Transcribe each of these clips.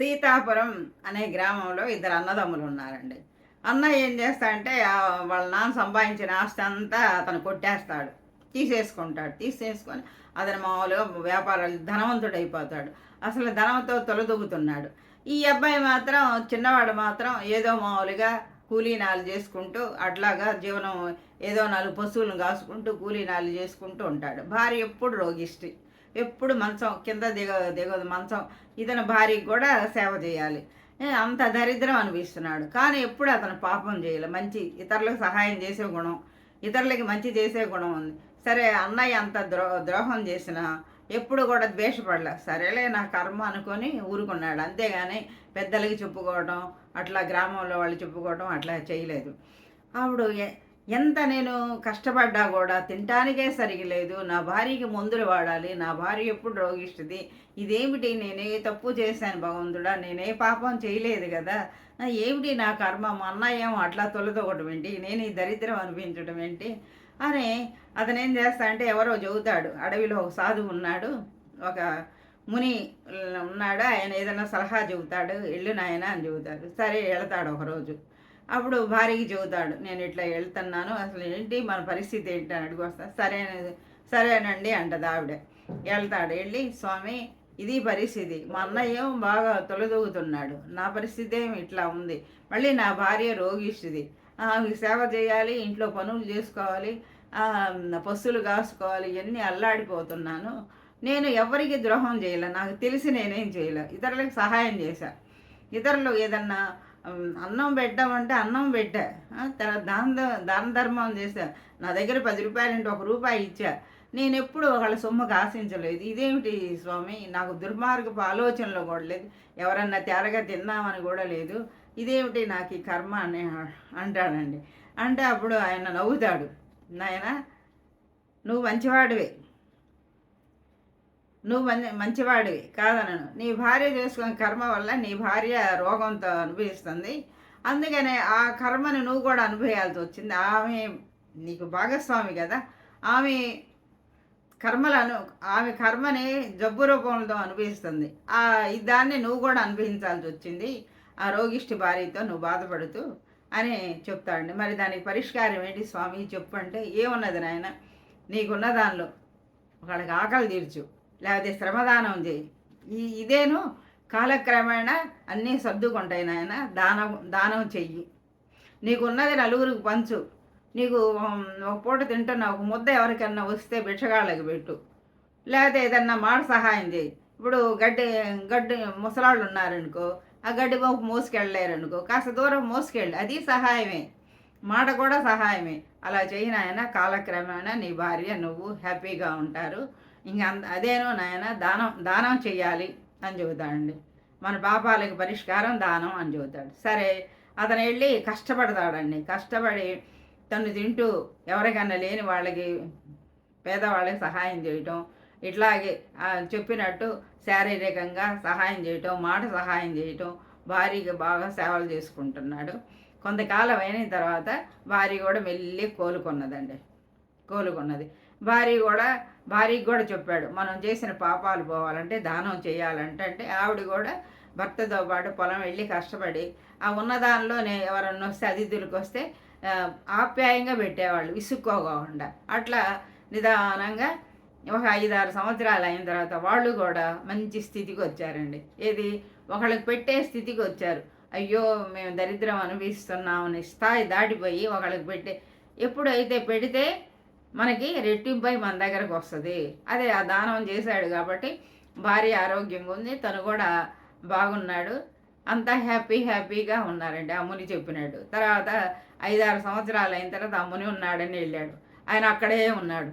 సీతాపురం అనే గ్రామంలో ఇద్దరు అన్నదమ్ములు ఉన్నారండి. అన్న ఏం చేస్తాడంటే వాళ్ళ నాన్న సంపాదించిన ఆస్తి అంతా అతను కొట్టేస్తాడు. తీసేసుకుంటాడు. తీసేసుకొని అతను మామూలుగా వ్యాపారాలు ధనవంతుడు అయిపోతాడు అసలు ధనంతో తొలదొగుతున్నాడు. ఈ అబ్బాయి మాత్రం చిన్నవాడు మాత్రం ఏదో మామూలుగా కూలీనాలు చేసుకుంటూ అట్లాగా జీవనం ఏదో నాలుగు పశువులను కాసుకుంటూ కూలీనాలు చేసుకుంటూ ఉంటాడు. భార్య ఎప్పుడు రోగిష్టి. ఎప్పుడు మంచం కింద దిగ దిగదు మంచం ఇతని భార్యకి కూడా సేవ చేయాలి. అంత దరిద్రం అనిపిస్తున్నాడు కానీ ఎప్పుడు అతను పాపం చేయలే. మంచి ఇతరులకు సహాయం చేసే గుణం ఇతరులకి మంచి చేసే గుణం ఉంది. సరే అన్నయ్య అంత ద్రో ద్రోహం చేసినా ఎప్పుడు కూడా ద్వేషపడలే. సరేలే నా కర్మ అనుకొని ఊరుకున్నాడు. అంతేగాని పెద్దలకి చెప్పుకోవడం అట్లా గ్రామంలో వాళ్ళు చెప్పుకోవడం అట్లా చేయలేదు. ఆవిడ ఎంత నేను కష్టపడ్డా కూడా తినటానికే సరిగలేదు. నా భార్యకి మందులు వాడాలి. నా భార్య ఎప్పుడు రోగిస్తుంది ఇదేమిటి? నేనే తప్పు చేశాను భగవంతుడా. నేనే పాపం చేయలేదు కదా. ఏమిటి నా కర్మ? మా అన్నయ్య అట్లా తొలదొకటం ఏంటి? నేను ఈ దరిద్రం అనిపించడం ఏంటి? అని అతను ఏం చేస్తాడంటే ఎవరో చెబుతాడు. అడవిలో ఒక సాధువు ఉన్నాడు. ఒక ముని ఉన్నాడు. ఆయన ఏదైనా సలహా చెబుతాడు. వెళ్ళు నాయన అని చెబుతాడు. సరే వెళతాడు ఒకరోజు. అప్పుడు భార్యకి చెబుతాడు నేను ఇట్లా వెళ్తున్నాను అసలు ఏంటి మన పరిస్థితి ఏంటి? అని అడిగి వస్తా సరే సరేనండి అంటది ఆవిడ. వెళ్తాడు వెళ్ళి స్వామి ఇది పరిస్థితి మా అన్నయ్య బాగా తొలదూగుతున్నాడు నా పరిస్థితి ఏమి ఇట్లా ఉంది మళ్ళీ నా భార్య రోగిస్తుంది ఆమెకి సేవ చేయాలి ఇంట్లో పనులు చేసుకోవాలి పశువులు కాసుకోవాలి ఇవన్నీ అల్లాడిపోతున్నాను నేను ఎవరికి ద్రోహం చేయలే నాకు తెలిసి నేనేం చేయలే ఇతరులకు సహాయం చేశా ఇతరులు ఏదన్నా అన్నం పెట్టామంటే అన్నం పెట్టా. తర్వాత దాన దాన ధర్మం చేశా. నా దగ్గర పది రూపాయలు అంటే ఒక రూపాయి ఇచ్చా. నేను ఎప్పుడు వాళ్ళ సొమ్ముకు ఆశించలేదు. ఇదేమిటి స్వామి? నాకు దుర్మార్గపు ఆలోచనలు కూడా లేదు. ఎవరన్నా తేరగా తిన్నామని కూడా లేదు. ఇదేమిటి నాకు ఈ కర్మ అని అంటాడండి. అంటే అప్పుడు ఆయన నవ్వుతాడు. నాయన నువ్వు మంచివాడివే. నువ్వు మంచి మంచివాడివి కాదనను. నీ భార్య చేసుకున్న కర్మ వల్ల నీ భార్య రోగంతో అనుభవిస్తుంది. అందుకనే ఆ కర్మని నువ్వు కూడా అనుభవాల్సి వచ్చింది. ఆమె నీకు భాగస్వామి కదా. ఆమె కర్మలను ఆమె కర్మని జబ్బు రూపంలో అనుభవిస్తుంది. ఆ దాన్ని నువ్వు కూడా అనుభవించాల్సి వచ్చింది. ఆ రోగిష్టి భార్యతో నువ్వు బాధపడుతూ అని చెప్తాడండి మరి దానికి పరిష్కారం ఏంటి స్వామి? చెప్పు అంటే ఏమున్నది నాయన? నీకున్న దానిలో వాళ్ళకి ఆకలి తీర్చు. లేకపోతే శ్రమదానం చేయి. ఈ ఇదేను కాలక్రమేణా అన్నీ సర్దుకుంటాయి నాయన. దానం దానం చెయ్యి. నీకు ఉన్నది నలుగురికి పంచు. నీకు ఒక పూట తింటున్న ఒక ముద్ద ఎవరికన్నా వస్తే భిక్షగాళ్ళకి పెట్టు. లేకపోతే ఏదన్నా మాట సహాయం చేయి. ఇప్పుడు గడ్డి గడ్డి ముసలాళ్ళు ఉన్నారనుకో ఆ గడ్డి పంపు మోసుకెళ్ళలేరనుకో కాస్త దూరం మోసుకెళ్ళి. అది సహాయమే. మాట కూడా సహాయమే. అలా చేయి నాయన. కాలక్రమేణా నీ భార్య నువ్వు హ్యాపీగా ఉంటారు. ఇంకా అదేనో నాయన దానం దానం చేయాలి అని చెబుతాడండి. మన పాపాలకు పరిష్కారం దానం అని చెబుతాడు. సరే అతను వెళ్ళి కష్టపడతాడండి. కష్టపడి తను తింటూ ఎవరికన్నా లేని వాళ్ళకి పేదవాళ్ళకి సహాయం చేయటం ఇట్లాగే చెప్పినట్టు శారీరకంగా సహాయం చేయటం మాట సహాయం చేయటం భార్యకి బాగా సేవలు చేసుకుంటున్నాడు. కొంతకాలం అయిన తర్వాత భార్య కూడా మెల్లి కోలుకున్నదండి. కోలుకున్నది. భార్య కూడా భార్యకి కూడా చెప్పాడు మనం చేసిన పాపాలు పోవాలంటే దానం చేయాలంటే అంటే ఆవిడ కూడా భర్తతో పాటు పొలం వెళ్ళి కష్టపడి ఆ ఉన్న దానిలోనే ఎవరన్నా వస్తే అతిథులకు వస్తే ఆప్యాయంగా పెట్టేవాళ్ళు విసుక్కోకుండా అట్లా నిదానంగా ఒక ఐదారు సంవత్సరాలు అయిన తర్వాత వాళ్ళు కూడా మంచి స్థితికి వచ్చారండి. ఏది? ఒకళ్ళకి పెట్టే స్థితికి వచ్చారు. అయ్యో మేము దరిద్రం అనుభవిస్తున్నాం అనే స్థాయి దాటిపోయి ఒకళ్ళకి పెట్టే ఎప్పుడైతే పెడితే మనకి రెట్టింపై మన దగ్గరకు వస్తుంది. అదే ఆ దానం చేశాడు కాబట్టి భార్య ఆరోగ్యంగా ఉంది తను కూడా బాగున్నాడు. అంతా హ్యాపీ హ్యాపీగా ఉన్నారండి అమ్ముని చెప్పినాడు తర్వాత ఐదారు సంవత్సరాలు అయిన తర్వాత అమ్ముని ఉన్నాడని వెళ్ళాడు. ఆయన అక్కడే ఉన్నాడు.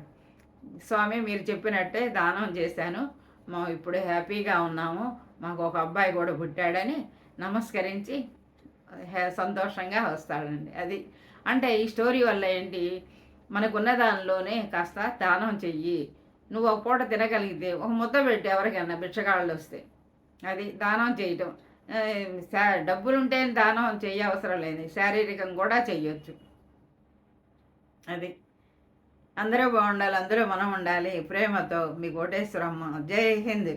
స్వామి మీరు చెప్పినట్టే దానం చేశాను. మా ఇప్పుడు హ్యాపీగా ఉన్నాము. మాకు ఒక అబ్బాయి కూడా పుట్టాడని నమస్కరించి సంతోషంగా వస్తాడండి. అది అంటే ఈ స్టోరీ వల్ల ఏంటి? మనకున్న దానిలోనే కాస్త దానం చెయ్యి. నువ్వు ఒక పూట తినగలిగితే ఒక ముద్ద పెట్టి ఎవరికైనా భిక్షగాళ్ళు వస్తే. అది దానం చేయటం. డబ్బులుంటే దానం చెయ్య అవసరం లేదు. శారీరకం కూడా చెయ్యొచ్చు. అది. అందరూ బాగుండాలి అందరూ మనం ఉండాలి. ప్రేమతో మీ కోటేశ్వరమ్మ. జై హింద్.